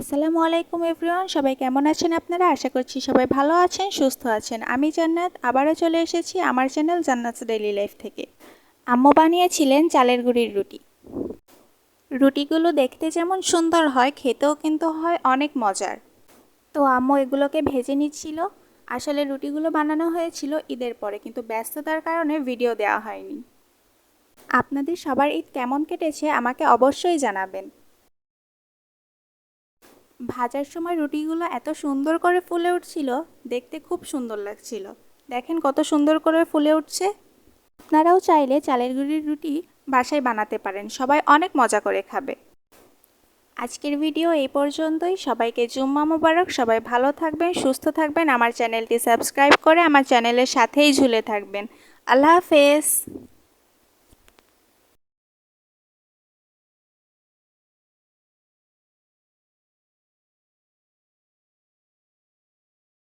আসসালামু আলাইকুম এভরিওয়ান, সবাই কেমন আছেন আপনারা? আশা করছি সবাই ভালো আছেন, সুস্থ আছেন। আমি জান্নাত, আবারও চলে এসেছি আমার চ্যানেল জান্নাত ডেইলি লাইফ থেকে। আম্মু বানিয়েছিলেন চালের গুঁড়ির রুটি। রুটিগুলো দেখতে যেমন সুন্দর হয়, খেতেও কিন্তু হয় অনেক মজার। তো আম্মু এগুলোকে ভেজে নিচ্ছিল। আসলে রুটিগুলো বানানো হয়েছিল ঈদের পরে, কিন্তু ব্যস্ততার কারণে ভিডিও দেওয়া হয়নি। আপনাদের সবার ঈদ কেমন কেটেছে আমাকে অবশ্যই জানাবেন। ভাজার সময় রুটিগুলো এত সুন্দর করে ফুলে উঠছিল, দেখতে খুব সুন্দর লাগছিল। দেখেন কত সুন্দর করে ফুলে উঠছে। আপনারাও চাইলে চালের গুঁড়ির রুটি বাসায় বানাতে পারেন, সবাই অনেক মজা করে খাবে। আজকের ভিডিও এই পর্যন্তই। সবাইকে জুম্মা মোবারক। সবাই ভালো থাকবেন, সুস্থ থাকবেন। আমার চ্যানেলটি সাবস্ক্রাইব করে আমার চ্যানেলের সাথেই ঝুলে থাকবেন। আল্লাহ হাফেজ।